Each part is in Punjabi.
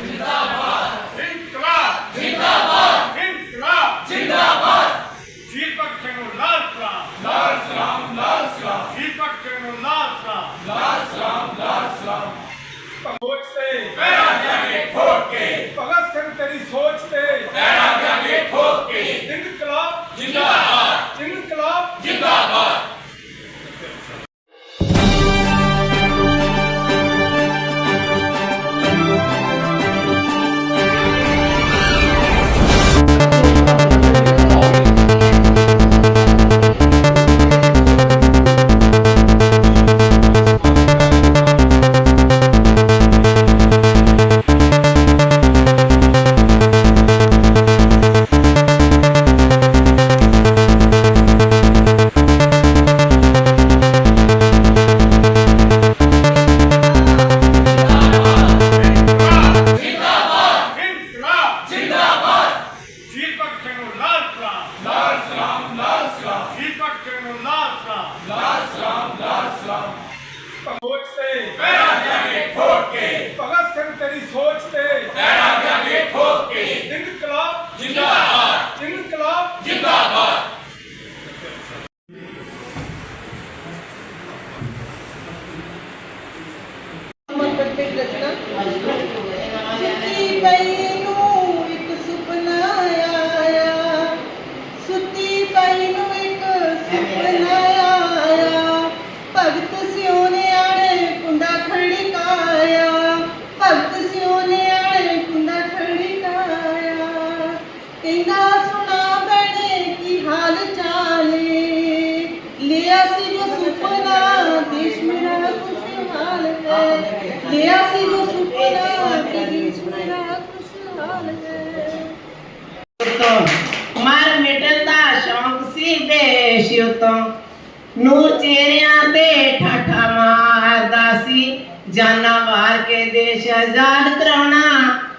जिंदाबाद ਨੂਰ ਚਿਹਰਿਆਂ ਤੇ ਠਾਠਾ ਮਾਰਦਾ ਸੀ। ਜਾਨਾਂ ਵਾਰ ਕੇ ਦੇਸ਼ ਆਜ਼ਾਦ ਕਰਾਉਣਾ,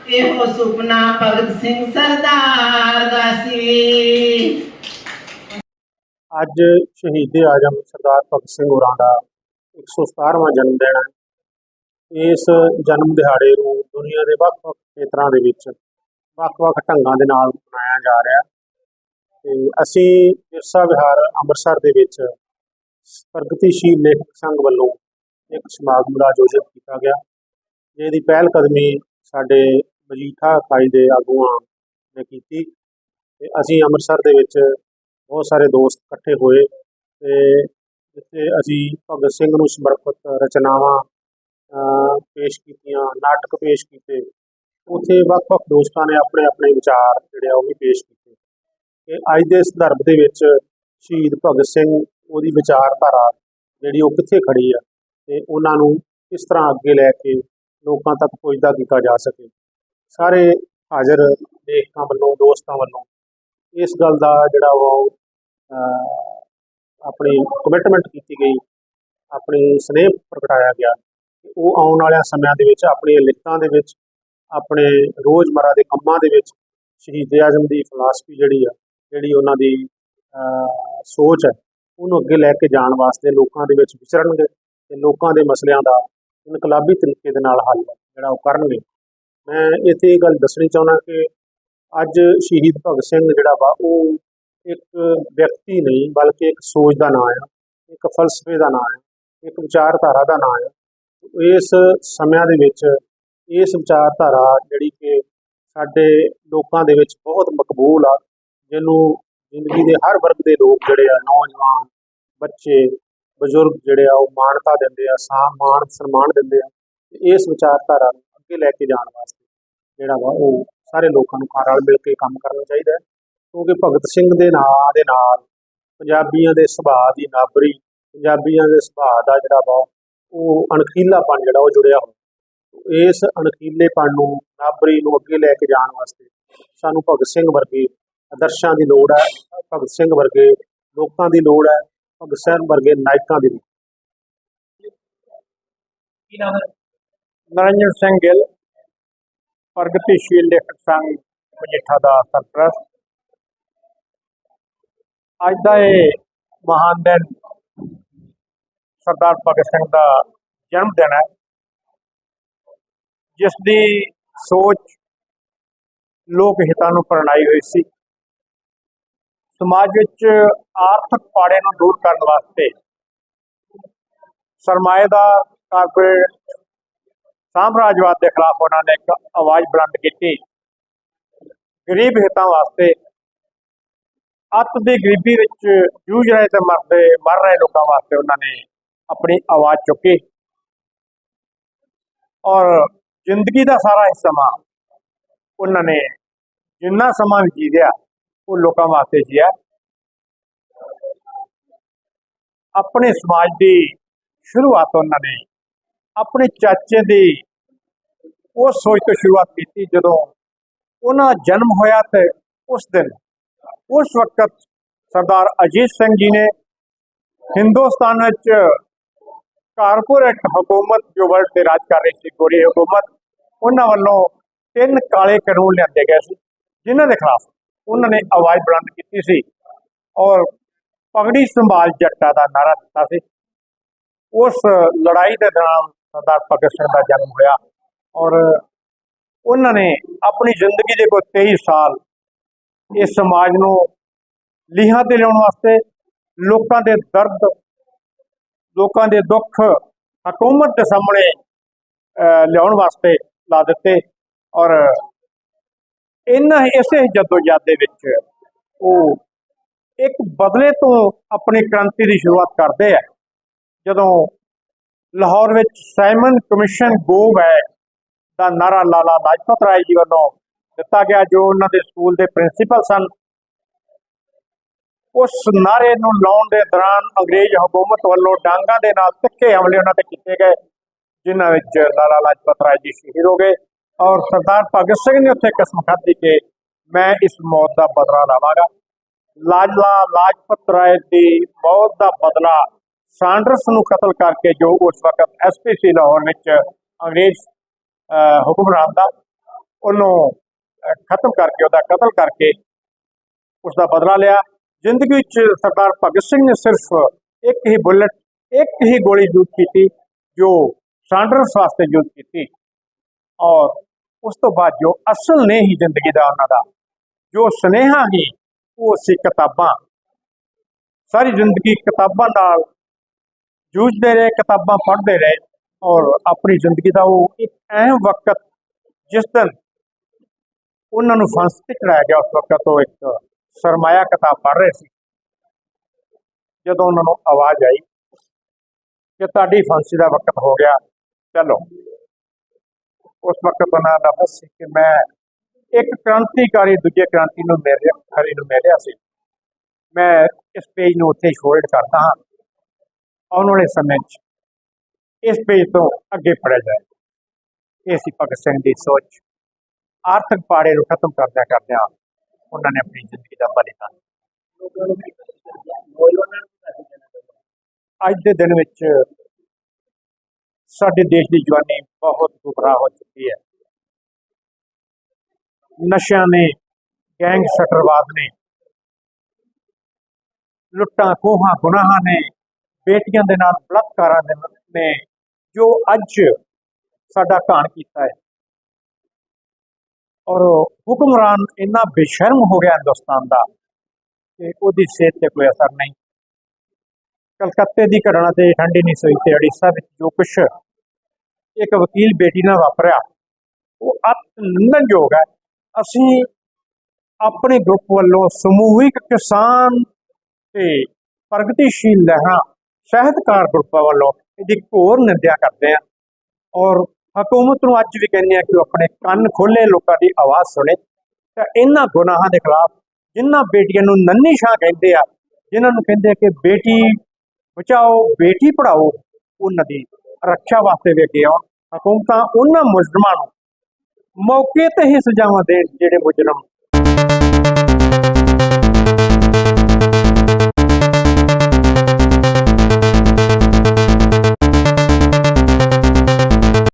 ਇਹੋ ਸੁਪਨਾ ਭਗਤ ਸਿੰਘ ਸਰਦਾਰ ਦਾ ਸੀ। ਅੱਜ ਸ਼ਹੀਦ ਆਜਮ ਸਰਦਾਰ ਭਗਤ ਸਿੰਘ ਹੋਰਾਂ ਦਾ 117ਵਾਂ ਜਨਮ ਦਿਨ ਹੈ। ਇਸ ਜਨਮ ਦਿਹਾੜੇ ਨੂੰ ਦੁਨੀਆ ਦੇ ਵੱਖ-ਵੱਖ ਖੇਤਰਾਂ ਦੇ ਵਿੱਚ ਵੱਖ-ਵੱਖ ਢੰਗਾਂ ਦੇ ਨਾਲ ਮਨਾਇਆ ਜਾ ਰਿਹਾ। ਹੈ ਤੇ ਅਸੀਂ ਵਿਰਸਾ ਵਿਹਾਰ ਅੰਮ੍ਰਿਤਸਰ ਦੇ ਵਿੱਚ ਪ੍ਰਗਤੀਸ਼ੀਲ ਲੇਖਕ ਸੰਘ ਵੱਲੋਂ ਇੱਕ ਸਮਾਗਮ ਦਾ ਆਯੋਜਨ ਕੀਤਾ ਗਿਆ, ਜਿਹਦੀ ਪਹਿਲ ਕਦਮੀ ਸਾਡੇ ਮਜੀਠਾ ਇਕਾਈ ਦੇ ਆਗੂਆਂ ਨੇ ਕੀਤੀ ਤੇ ਅਸੀਂ ਅੰਮ੍ਰਿਤਸਰ ਦੇ ਵਿੱਚ ਬਹੁਤ ਸਾਰੇ ਦੋਸਤ ਇਕੱਠੇ ਹੋਏ ਤੇ ਜਿੱਥੇ ਅਸੀਂ ਭਗਤ ਸਿੰਘ ਨੂੰ ਸਮਰਪਿਤ ਰਚਨਾਵਾਂ ਪੇਸ਼ ਕੀਤੀਆਂ, ਨਾਟਕ ਪੇਸ਼ ਕੀਤੇ, ਉੱਥੇ ਵੱਖ-ਵੱਖ ਦੋਸਤਾਂ ਨੇ ਆਪਣੇ ਆਪਣੇ ਵਿਚਾਰ ਜਿਹੜੇ ਆ ਉਹ ਵੀ ਪੇਸ਼ ਕੀਤੇ। ਅੱਜ ਦੇ ਸੰਦਰਭ ਦੇ ਵਿੱਚ ਸ਼ਹੀਦ ਭਗਤ ਸਿੰਘ ਉਹਦੀ ਵਿਚਾਰਧਾਰਾ ਜਿਹੜੀ ਉਹ ਕਿੱਥੇ ਖੜੀ ਆ ਤੇ ਉਹਨਾਂ ਨੂੰ ਕਿਸ ਤਰ੍ਹਾਂ ਅੱਗੇ ਲੈ ਕੇ ਲੋਕਾਂ ਤੱਕ ਪਹੁੰਚਦਾ ਕੀਤਾ ਜਾ ਸਕੇ। ਸਾਰੇ ਹਾਜ਼ਰ ਲੇਖਕਾਂ ਵੱਲੋਂ ਦੋਸਤਾਂ ਵੱਲੋਂ ਇਸ ਗੱਲ ਦਾ ਜਿਹੜਾ ਵਾ ਉਹ, ਆਪਣੀ ਕਮਿਟਮੈਂਟ ਕੀਤੀ ਗਈ ਆਪਣੀ ਸਨੇਹ ਪ੍ਰਗਟਾਇਆ ਗਿਆ ਕਿ ਉਹ ਆਉਣ ਵਾਲਿਆਂ ਸਮਿਆਂ ਦੇ ਵਿੱਚ ਆਪਣੀਆਂ ਲਿਖਤਾਂ ਦੇ ਵਿੱਚ ਆਪਣੇ ਰੋਜ਼ਮਰਾ ਦੇ ਕੰਮਾਂ ਦੇ ਵਿੱਚ ਸ਼ਹੀਦ ਆਜ਼ਮ ਦੀ ਫਿਲਾਸਫੀ ਜਿਹੜੀ ਆ ਜਿਹੜੀ ਉਹਨਾਂ ਦੀ ਸੋਚ ਹੈ, ਉਹਨੂੰ ਅੱਗੇ ਲੈ ਕੇ ਜਾਣ ਵਾਸਤੇ ਲੋਕਾਂ ਦੇ ਵਿੱਚ ਵਿਚਰਨਗੇ ਤੇ ਲੋਕਾਂ ਦੇ ਮਸਲਿਆਂ ਦਾ ਇਨਕਲਾਬੀ ਤਰੀਕੇ ਦੇ ਨਾਲ ਹੱਲ ਜਿਹੜਾ ਉਹ ਕਰਨਗੇ। ਮੈਂ ਇੱਥੇ ਇਹ ਗੱਲ ਦੱਸਣੀ ਚਾਹੁੰਦਾ ਕਿ ਅੱਜ ਸ਼ਹੀਦ ਭਗਤ ਸਿੰਘ ਜਿਹੜਾ ਵਾ, ਉਹ ਇੱਕ ਵਿਅਕਤੀ ਨਹੀਂ, ਬਲਕਿ ਇੱਕ ਸੋਚ ਦਾ ਨਾਂ ਹੈ ਇੱਕ ਫਲਸਫੇ ਦਾ ਨਾਂ ਹੈ ਇੱਕ ਵਿਚਾਰਧਾਰਾ ਦਾ ਨਾਂ ਹੈ ਇਸ ਸਮਿਆਂ ਦੇ ਵਿੱਚ ਇਸ ਵਿਚਾਰਧਾਰਾ ਜਿਹੜੀ ਕਿ ਸਾਡੇ ਲੋਕਾਂ ਦੇ ਵਿੱਚ ਬਹੁਤ ਮਕਬੂਲ ਆ ਜਿਹਨੂੰ ਜ਼ਿੰਦਗੀ ਦੇ ਹਰ ਵਰਗ ਦੇ ਲੋਕ ਜਿਹੜੇ ਆ, ਨੌਜਵਾਨ, ਬੱਚੇ, ਬਜ਼ੁਰਗ ਜਿਹੜੇ ਆ, ਉਹ ਮਾਨਤਾ ਦਿੰਦੇ ਆ, ਸਾਮ, ਮਾਣ, ਸਨਮਾਨ ਦਿੰਦੇ ਆ ਤੇ ਇਸ ਵਿਚਾਰਧਾਰਾ ਨੂੰ ਅੱਗੇ ਲੈ ਕੇ ਜਾਣ ਵਾਸਤੇ ਜਿਹੜਾ ਵਾ ਉਹ ਸਾਰੇ ਲੋਕਾਂ ਨੂੰ ਨਾਲ ਮਿਲ ਕੇ ਕੰਮ ਕਰਨਾ ਚਾਹੀਦਾ ਹੈ। ਕਿਉਂਕਿ ਭਗਤ ਸਿੰਘ ਦੇ ਨਾਂ ਦੇ ਨਾਲ ਪੰਜਾਬੀਆਂ ਦੇ ਸੁਭਾਅ ਦੀ ਨਾਬਰੀ, ਪੰਜਾਬੀਆਂ ਦੇ ਸੁਭਾਅ ਦਾ ਜਿਹੜਾ ਵਾ ਉਹ ਅਣਖੀਲਾਪਣ ਜਿਹੜਾ ਉਹ ਜੁੜਿਆ ਹੋਇਆ। ਇਸ ਅਣਖੀਲੇਪਣ ਨੂੰ, ਨਾਬਰੀ ਨੂੰ ਅੱਗੇ ਲੈ ਕੇ ਜਾਣ ਵਾਸਤੇ ਸਾਨੂੰ ਭਗਤ ਸਿੰਘ ਵਰਗੇ ਆਦਰਸ਼ਾਂ ਦੀ ਲੋੜ ਹੈ ਭਗਤ ਸਿੰਘ ਵਰਗੇ ਲੋਕਾਂ ਦੀ ਲੋੜ ਹੈ ਭਗਤ ਸਿੰਘ ਵਰਗੇ ਨਾਇਕਾਂ ਦੀ ਲੋੜ ਨਰਿੰਦਰ ਸਿੰਘ ਗਿੱਲ ਪ੍ਰਗਤੀਸ਼ੀਲ ਲੇਖਕ ਸੰਘ ਮਜੀਠਾ ਦਾ ਸਰਪ੍ਰਸਤ। ਅੱਜ ਦਾ ਇਹ ਮਹਾਨ ਦਿਨ ਸਰਦਾਰ ਭਗਤ ਸਿੰਘ ਦਾ ਜਨਮ ਦਿਨ ਹੈ। ਜਿਸ ਦੀ ਸੋਚ ਲੋਕ ਹਿੱਤਾਂ ਨੂੰ ਪ੍ਰਣਾਈ ਹੋਈ ਸੀ। ਸਮਾਜ ਵਿੱਚ ਆਰਥਿਕ ਪਾੜੇ ਨੂੰ ਦੂਰ ਕਰਨ ਵਾਸਤੇ ਸਰਮਾਏਦਾਰ ਕਾਰਪੋਰੇਟ ਸਾਮਰਾਜਵਾਦ ਦੇ ਖਿਲਾਫ ਉਹਨਾਂ ਨੇ ਇੱਕ ਆਵਾਜ਼ ਬੁਲੰਦ ਕੀਤੀ। ਗਰੀਬ ਹਿੱਤਾਂ ਵਾਸਤੇ, ਅੱਤ ਦੀ ਗਰੀਬੀ ਵਿੱਚ ਜੂਝ ਰਹੇ ਤੇ ਮਰਦੇ, ਮਰ ਰਹੇ ਲੋਕਾਂ ਵਾਸਤੇ ਉਹਨਾਂ ਨੇ ਆਪਣੀ ਆਵਾਜ਼ ਚੁੱਕੀ। ਔਰ ਜ਼ਿੰਦਗੀ ਦਾ ਸਾਰਾ ਹੀ ਸਮਾਂ ਉਹਨਾਂ ਨੇ ਜਿੰਨਾ ਸਮਾਂ ਵੀ ਜੀਵਿਆ ਉਹ ਲੋਕਾਂ ਵਾਸਤੇ ਜੀਆ ਆਪਣੇ ਸਮਾਜ ਦੀ ਸ਼ੁਰੂਆਤ ਉਹਨਾਂ ਨੇ, ਆਪਣੇ ਚਾਚੇ ਦੀ ਉਹ ਸੋਚ ਤੋਂ ਸ਼ੁਰੂਆਤ ਕੀਤੀ ਜਦੋਂ ਉਹਨਾਂ ਦਾ ਜਨਮ ਹੋਇਆ ਤੇ ਉਸ ਦਿਨ, ਉਸ ਵਕਤ ਸਰਦਾਰ ਅਜੀਤ ਸਿੰਘ ਜੀ ਨੇ ਹਿੰਦੁਸਤਾਨ ਵਿੱਚ ਕਾਰਪੋਰੇਟ ਹਕੂਮਤ ਜੋ ਵਰਲਡ ਤੇ ਰਾਜ ਕਰ ਰਹੀ ਸੀ, ਗੋਰੀ ਹਕੂਮਤ, ਉਹਨਾਂ ਵੱਲੋਂ ਤਿੰਨ ਕਾਲੇ ਕਾਨੂੰਨ ਲਿਆਂਦੇ ਗਏ ਸੀ, ਜਿਨ੍ਹਾਂ ਦੇ ਖਿਲਾਫ ਉਹਨਾਂ ਨੇ ਆਵਾਜ਼ ਬੁਲੰਦ ਕੀਤੀ ਸੀ ਔਰ ਪਗੜੀ ਸੰਭਾਲ ਜੱਟਾ ਦਾ ਨਾਰਾ ਦਿੱਤਾ ਸੀ। ਉਸ ਲੜਾਈ ਦੇ ਦੌਰਾਨ ਸਰਦਾਰ ਭਗਤ ਸਿੰਘ ਦਾ ਜਨਮ ਹੋਇਆ ਔਰ ਉਹਨਾਂ ਨੇ ਆਪਣੀ ਜ਼ਿੰਦਗੀ ਦੇ ਕੋਈ 23 ਸਾਲ ਇਸ ਸਮਾਜ ਨੂੰ ਲੀਹਾਂ ਤੇ ਲਿਆਉਣ ਵਾਸਤੇ ਲੋਕਾਂ ਦੇ ਦਰਦ, ਲੋਕਾਂ ਦੇ ਦੁੱਖ, ਹਕੂਮਤ ਦੇ ਸਾਹਮਣੇ ਲਿਆਉਣ ਵਾਸਤੇ ਲਾ ਦਿੱਤੇ ਔਰ ਇਹਨਾਂ ਇਸੇ ਜਦੋਜਹਿਦ ਦੇ ਵਿੱਚ ਉਹ ਇੱਕ ਬਦਲੇ ਤੋਂ ਆਪਣੀ ਕ੍ਰਾਂਤੀ ਦੀ ਸ਼ੁਰੂਆਤ ਕਰਦੇ ਆ। ਜਦੋਂ ਲਾਹੌਰ ਵਿੱਚ ਸਾਈਮਨ ਕਮਿਸ਼ਨ ਗੋ ਬੈਕ ਦਾ ਨਾਰਾ ਲਾਲਾ ਲਾਜਪਤ ਰਾਏ ਜੀ ਵੱਲੋਂ ਦਿੱਤਾ ਗਿਆ, ਜੋ ਉਹਨਾਂ ਦੇ ਸਕੂਲ ਦੇ ਪ੍ਰਿੰਸੀਪਲ ਸਨ, ਉਸ ਨਾਰੇ ਨੂੰ ਲਾਉਣ ਦੇ ਦੌਰਾਨ ਅੰਗਰੇਜ਼ ਹਕੂਮਤ ਵੱਲੋਂ ਡਾਂਗਾਂ ਦੇ ਨਾਲ ਤਿੱਖੇ ਹਮਲੇ ਉਹਨਾਂ ਤੇ ਕੀਤੇ ਗਏ, ਜਿਨ੍ਹਾਂ ਵਿੱਚ ਲਾਲਾ ਲਾਜਪਤ ਰਾਏ ਜੀ ਸ਼ਹੀਦ ਹੋ ਗਏ। ਔਰ ਸਰਦਾਰ ਭਗਤ ਸਿੰਘ ਨੇ ਉੱਥੇ ਕਸਮ ਖਾਧੀ ਕਿ ਮੈਂ ਇਸ ਮੌਤ ਦਾ ਬਦਲਾ ਲਵਾਂਗਾ। ਲਾਜਲਾ ਲਾਜਪਤ ਰਾਏ ਦੀ ਮੌਤ ਦਾ ਬਦਲਾ ਸਾਂਡਰਸ ਨੂੰ ਕਤਲ ਕਰਕੇ ਜੋ ਉਸ ਵਕਤ ਐਸਪੀਸੀ ਲਾਹੌਰ ਵਿੱਚ ਅੰਗਰੇਜ਼ ਹੁਕਮਰਾਨ ਦਾ, ਉਹਨੂੰ ਖਤਮ ਕਰਕੇ, ਉਹਦਾ ਕਤਲ ਕਰਕੇ ਉਸ ਦਾ ਬਦਲਾ ਲਿਆ। ਜ਼ਿੰਦਗੀ ਵਿੱਚ ਸਰਦਾਰ ਭਗਤ ਸਿੰਘ ਨੇ ਸਿਰਫ ਇੱਕ ਹੀ ਬੁਲਟ, ਇੱਕ ਹੀ ਗੋਲੀ ਯੂਜ਼ ਕੀਤੀ ਜੋ ਸਾਂਡਰਸ ਵਾਸਤੇ ਯੂਜ਼ ਕੀਤੀ। ਔਰ ਉਸ ਤੋਂ ਬਾਅਦ ਜੋ ਅਸਲ ਨੇ ਹੀ ਜ਼ਿੰਦਗੀ ਦਾ ਉਹਨਾਂ ਦਾ, ਜੋ ਸੁਨੇਹਾ ਹੀ ਉਹ ਸੀ ਕਿਤਾਬਾਂ। ਸਾਰੀ ਜ਼ਿੰਦਗੀ ਕਿਤਾਬਾਂ ਨਾਲ ਜੂਝਦੇ ਰਹੇ, ਕਿਤਾਬਾਂ ਪੜ੍ਹਦੇ ਰਹੇ ਔਰ ਆਪਣੀ ਜ਼ਿੰਦਗੀ ਦਾ ਉਹ ਇੱਕ ਅਹਿਮ ਵਕਤ ਜਿਸ ਦਿਨ ਉਹਨਾਂ ਨੂੰ ਫਾਂਸੀ ਤੇ ਚੜਾਇਆ ਗਿਆ, ਉਸ ਵਕਤ ਉਹ ਇੱਕ ਸਰਮਾਇਆ ਕਿਤਾਬ ਪੜ੍ਹ ਰਹੇ ਸੀ। ਜਦੋਂ ਉਹਨਾਂ ਨੂੰ ਆਵਾਜ਼ ਆਈ ਕਿ ਤੁਹਾਡੀ ਫਾਂਸੀ ਦਾ ਵਕਤ ਹੋ ਗਿਆ, ਚਲੋ। ਉਸ ਵਕਤ ਉਹਨਾਂ ਦਾ ਸੀ ਕਿ ਮੈਂ ਇੱਕ ਕ੍ਰਾਂਤੀਕਾਰੀ ਦੂਜੇ ਕ੍ਰਾਂਤੀ ਨੂੰ ਮਿਲ ਰਿਹਾ ਨੂੰ ਮਿਲ ਸੀ। ਮੈਂ ਇਸ ਪੇਜ ਨੂੰ ਉੱਥੇ ਹੋਲਡ ਕਰਦਾ ਹਾਂ। ਆਉਣ ਵਾਲੇ ਸਮੇਂ 'ਚ ਇਸ ਪੇਜ ਤੋਂ ਅੱਗੇ ਫੜਿਆ ਜਾਏ। ਇਹ ਸੀ ਭਗਤ ਸਿੰਘ ਦੀ ਸੋਚ। ਆਰਥਿਕ ਪਾੜੇ ਨੂੰ ਖਤਮ ਕਰਦਿਆਂ ਕਰਦਿਆਂ ਉਹਨਾਂ ਨੇ ਆਪਣੀ ਜ਼ਿੰਦਗੀ ਦਾ ਬਲੀਦਾਨ ਅੱਜ ਦੇ ਦਿਨ ਵਿੱਚ ਸਾਡੇ ਦੇਸ਼ ਦੀ ਜਵਾਨੀ ਬਹੁਤ ਗੁਬਰਾਹ ਹੋ ਚੁੱਕੀ ਹੈ। ਨਸ਼ਿਆਂ ਨੇ, ਗੈਂਗ ਸਟਰਵਾਦ ਨੇ, ਲੁੱਟਾਂ ਖੋਹਾਂ ਗੁਨਾਹਾਂ ਨੇ, ਬੇਟੀਆਂ ਦੇ ਨਾਲ ਬਲਾਤਕਾਰਾਂ ਦੇ ਨੇ ਜੋ ਅੱਜ ਸਾਡਾ ਘਾਣ ਕੀਤਾ ਹੈ। ਔਰ ਹੁਕਮਰਾਨ ਇੰਨਾ ਬੇਸ਼ਰਮ ਹੋ ਗਿਆ ਹਿੰਦੁਸਤਾਨ ਦਾ ਕਿ ਉਹਦੀ ਸਿਹਤ ਤੇ ਕੋਈ ਅਸਰ ਨਹੀਂ। ਕਲਕੱਤੇ ਦੀ ਘਟਨਾ ਤੇ ਠੰਡੀ ਨਹੀਂ ਸੋਈ ਤੇ ਉੜੀਸਾ ਵਿੱਚ ਜੋ ਕੁਛ ਇੱਕ ਵਕੀਲ ਬੇਟੀ ਨਾਲ ਵਾਪਰਿਆ। ਉਹ ਅਤ ਨਿੰਦਣਯੋਗ ਹੈ। ਅਸੀਂ ਆਪਣੇ ਗਰੁੱਪ ਵੱਲੋਂ ਸਮੂਹਿਕ ਕਿਸਾਨ ਤੇ ਪ੍ਰਗਤੀਸ਼ੀਲ ਲਹਿਰਾਂ ਸਹਿਤਕਾਰ ਗਰੁੱਪਾਂ ਵੱਲੋਂ ਇਹਦੀ ਘੋਰ ਨਿੰਦਿਆ ਕਰਦੇ ਆ ਔਰ ਹਕੂਮਤ ਨੂੰ ਅੱਜ ਵੀ ਕਹਿੰਦੇ ਆ ਕਿ ਉਹ ਆਪਣੇ ਕੰਨ ਖੋਲੇ ਲੋਕਾਂ ਦੀ ਆਵਾਜ਼ ਸੁਣੇ। ਤਾਂ ਇਹਨਾਂ ਗੁਨਾਹਾਂ ਦੇ ਖਿਲਾਫ ਜਿਨ੍ਹਾਂ ਬੇਟੀਆਂ ਨੂੰ ਨੰਨੀ ਸ਼ਾਹ ਕਹਿੰਦੇ ਆ, ਜਿਨ੍ਹਾਂ ਨੂੰ ਕਹਿੰਦੇ ਕਿ ਬੇਟੀ ਬਚਾਓ, ਬੇਟੀ ਪੜਾਓ ਉਹਨਾਂ ਦੀ ਰੱਖਿਆ ਵਾਸਤੇ ਵੀ ਅੱਗੇ ਆਉਣ। ਹਕੂਮਤਾਂ ਉਹਨਾਂ ਮੁਜਰਮਾਂ ਨੂੰ ਮੌਕੇ ਤੇ ਹੀ ਸਜ਼ਾਵਾਂ ਦੇਣ ਜਿਹੜੇ ਮੁਜਰਮ